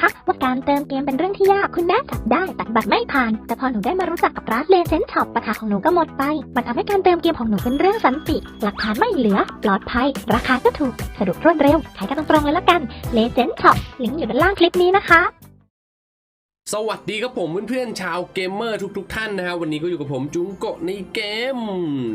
คะว่าการเติมเกมเป็นเรื่องที่ยากคุณแม่จับได้แต่บัตรไม่ผ่าน แต่พอหนูได้มารู้จักกับร้านเลเซนช็อปปัญหาของหนูก็หมดไป มันทำให้การเติมเกมของหนูเป็นเรื่องสันติ หลักฐานไม่เหลือ ปลอดภัย ราคาก็ถูก สะดวกรวดเร็วใช้กันตรงๆเลยละกันเลเซนช็อปลิงก์อยู่ด้านล่างคลิปนี้นะคะ สวัสดีครับผมเพื่อนๆชาวเกมเมอร์ทุกๆท่านนะฮะวันนี้ก็อยู่กับผมจุงโกะในเกม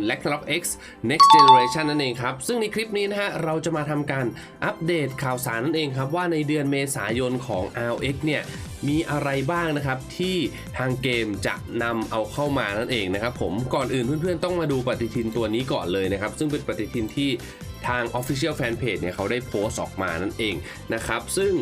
l e c t o p X Next Generation นั่นเองครับ ซึ่งในคลิปนี้นะฮะเราจะมาทำการอัปเดตข่าวสารนั่นเองครับ ว่าในเดือนเมษายนของ RX เนี่ยมีอะไรบ้างนะครับที่ทางเกมจะนำเอาเข้ามานั่นเองนะครับผมก่อนอื่นเพื่อนๆต้องมาดูปฏิทินตัวนี้ก่อนเลยนะครับ ซึ่งเป็นปฏิทินที่ ทาง Official Fanpage เนี่ยเขาได้โพสต์ออกมานั่นเองนะครับ ซึ่ง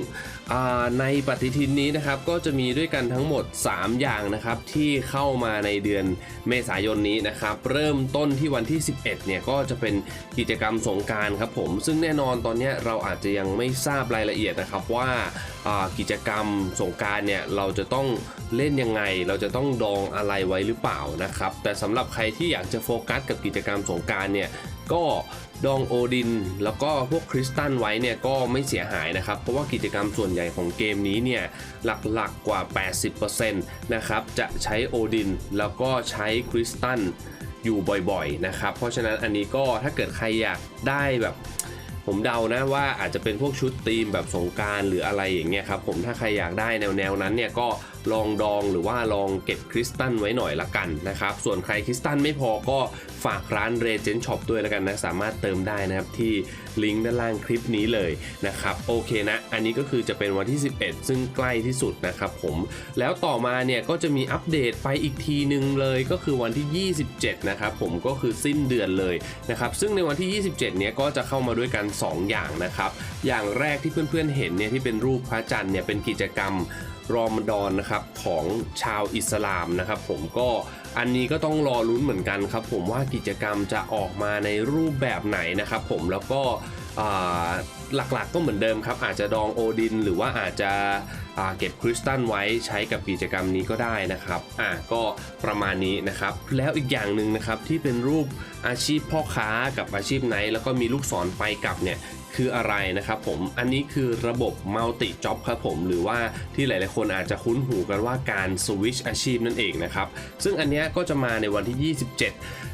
ในปฏิทินนี้นะครับก็จะมีด้วยกันทั้งหมด 3 อย่างนะครับที่เข้ามาในเดือนเมษายนนี้นะครับ เริ่มต้นที่วันที่ 11เนี่ยก็จะเป็นกิจกรรมสงการครับผม ซึ่งแน่นอนตอนนี้เราอาจจะยังไม่ทราบรายละเอียดนะครับว่ากิจกรรมสงการเนี่ยเราจะต้องเล่นยังไง เราจะต้องดองอะไรไว้หรือเปล่านะครับ แต่สำหรับใครที่อยากจะโฟกัสกับกิจกรรมสงการเนี่ย ก็ดองโอดิน แล้วก็พวกคริสตัลไว้เนี่ยก็ไม่เสียหายนะครับ เพราะว่ากิจกรรมส่วนใหญ่ของเกมนี้เนี่ยหลักๆกว่า 80%นะครับจะใช้โอดิน แล้วก็ใช้คริสตัลอยู่บ่อยๆนะครับ เพราะฉะนั้นอันนี้ก็ถ้าเกิดใครอยากได้แบบผมเดานะว่าอาจจะเป็นพวกชุดธีมแบบสงการหรืออะไรอย่างเงี้ยครับผมถ้าใครอยากได้แนวแนวๆนั้นเนี่ยก็ ลองดองหรือว่าลองเก็บคริสตัลไว้หน่อยละกันนะครับ ส่วนใครคริสตัลไม่พอก็ฝากร้านเรเจนช็อปด้วยละกันนะ สามารถเติมได้นะครับที่ลิงก์ด้านล่างคลิปนี้เลยนะครับโอเคนะ อันนี้ก็คือจะเป็นวันที่ 11 ซึ่งใกล้ที่สุดนะครับผมแล้วต่อมาเนี่ยก็จะมีอัปเดตไปอีกทีหนึ่งเลยก็คือวันที่ 27 นะครับผมก็คือสิ้นเดือนเลยนะครับซึ่งในวันที่ 27 เนี่ยก็จะเข้ามาด้วยกัน 2 อย่างนะครับ อย่างแรกที่เพื่อนๆเห็นเนี่ยที่เป็นรูปพระจันทร์เนี่ยเป็นกิจกรรม รอมฎอนนะครับของชาวอิสลามนะครับ ผมก็อันนี้ก็ต้องรอลุ้นเหมือนกันครับ ผมว่ากิจกรรมจะออกมาในรูปแบบไหนนะครับ ผมแล้วก็หลักๆก็เหมือนเดิมครับ อาจจะดองโอดิน หรือว่าอาจจะ เก็บคริสตัลไว้ใช้กับกิจกรรมนี้ก็ได้นะครับอะก็ประมาณนี้นะครับ แล้วอีกอย่างหนึ่งนะครับที่เป็นรูปอาชีพพ่อค้ากับอาชีพไหน แล้วก็มีลูกศรไปกลับเนี่ยคืออะไรนะครับผม อันนี้คือระบบ multi job ครับผม หรือว่าที่หลาย ๆ คนอาจจะคุ้นหูกันว่าการสวิชอาชีพนั่นเองนะครับ ซึ่งอันเนี้ยก็จะมาในวันที่ 27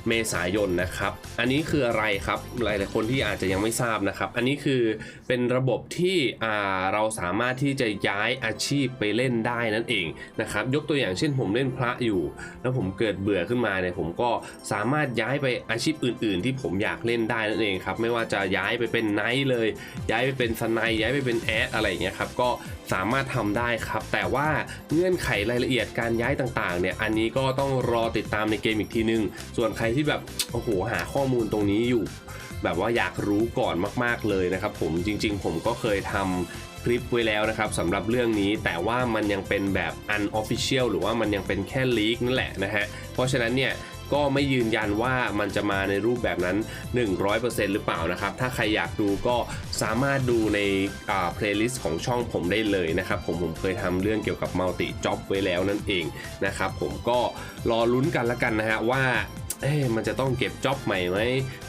เมษายนนะครับ อันนี้คืออะไรครับ หลาย ๆ คนที่อาจจะยังไม่ทราบนะครับ อันนี้คือเป็นระบบที่อ่าเราสามารถที่จะย้ายอาาชีพไปเล่นได้นั่นเองนะครับยกตัวอย่างเช่นผมเล่นพระอยู่ แล้วผมเกิดเบื่อขึ้นมาเนี่ยผมก็สามารถย้ายไปอาชีพอื่น ๆ ที่ผมอยากเล่นได้นั่นเองครับไม่ว่าจะย้ายไปเป็นไนท์เลย ย้ายไปเป็นสไนย้ายไปเป็นแอดอะไรอย่างเงี้ยครับก็สามารถทำได้ครับ แต่ว่าเงื่อนไขรายละเอียดการย้ายต่างๆเนี่ยอันนี้ก็ต้องรอติดตามในเกมอีกทีนึง ส่วนใครที่แบบโอ้โหหาข้อมูลตรงนี้อยู่ แบบว่าอยากรู้ก่อนมาก ๆเลยนะครับผมจริง ๆ ผมก็เคยทำคลิปไว้แล้วนะครับสำหรับเรื่องนี้แต่ว่ามันยังเป็นแบบ unofficial หรือว่ามันยังเป็นแค่ลีกนั่นแหละนะฮะเพราะฉะนั้นเนี่ยก็ไม่ยืนยันว่ามันจะมาในรูปแบบนั้น 100%หรือเปล่านะครับ ถ้าใครอยากดูก็สามารถดูใน playlist ของช่องผมได้เลยนะครับ ผมผมเคยทำเรื่องเกี่ยวกับ multi job ไว้แล้วนั่นเองนะครับ ผมก็รอลุ้นกันละกันนะฮะว่า เอ๊ะมันจะต้องเก็บจ็อบใหม่ไหม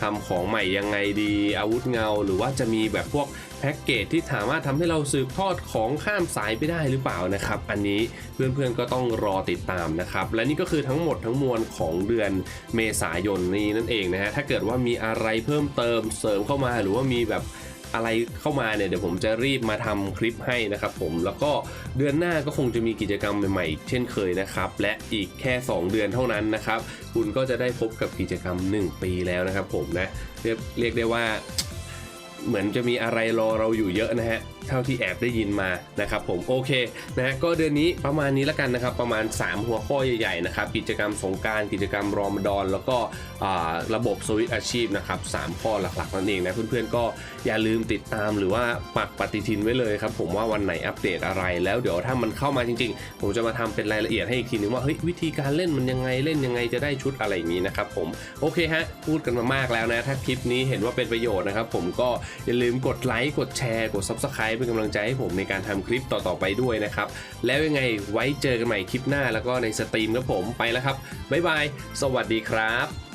ทำของใหม่ยังไงดีอาวุธเงา หรือว่าจะมีแบบพวกแพ็กเกจที่สามารถทำให้เราสืบทอดของข้ามสายไปได้หรือเปล่านะครับ อันนี้เพื่อนๆก็ต้องรอติดตามนะครับ และนี่ก็คือทั้งหมดทั้งมวลของเดือนเมษายนนี้นั่นเองนะฮะถ้าเกิดว่ามีอะไรเพิ่มเติมเสริมเข้ามาหรือว่ามีแบบ อะไรเข้ามาเนี่ยเดี๋ยวผมจะรีบมาทำคลิปให้นะครับผมแล้วก็เดือนหน้าก็คงจะมีกิจกรรมใหม่ๆเช่นเคยนะครับ และอีกแค่ 2 เดือนเท่านั้นนะครับ คุณก็จะได้พบกับกิจกรรม 1 ปีแล้วนะครับผมนะเรียกเรียกได้ว่าเหมือนจะมีอะไรรอเราอยู่เยอะนะฮะเท่าที่แอบได้ยินมานะครับผมโอเคนะก็เดือนนี้ประมาณนี้แล้วกันนะครับ ประมาณ 3 หัวข้อใหญ่ๆนะครับกิจกรรมสงการกิจกรรมรอมฎอน แล้วก็ระบบสวิตอาชีพนะครับ3ข้อหลักๆนั่นเองนะเพื่อนๆก็อย่าลืมติดตามหรือว่าปักปฏิทินไว้เลยครับผมว่าวันไหนอัปเดตอะไรแล้วเดี๋ยวถ้ามันเข้ามาจริงๆ ผมจะมาทำเป็นรายละเอียดให้อีกทีนึงว่าเฮ้ยวิธีการเล่นมันยังไงเล่นยังไงจะได้ชุดอะไรอย่างนี้นะครับผมโอเคฮะพูดกันมามากแล้วนะถ้าคลิปนี้เห็นว่าเป็นประโยชน์นะครับผมก็อย่าลืมกดไลค์กดแชร์กดเป็นกำลังใจให้ผมในการทำคลิปต่อๆไปด้วยนะครับ แล้วยังไงไว้เจอกันใหม่คลิปหน้าแล้วก็ในสตรีมครับผมไปแล้วครับบ๊ายบาย สวัสดีครับ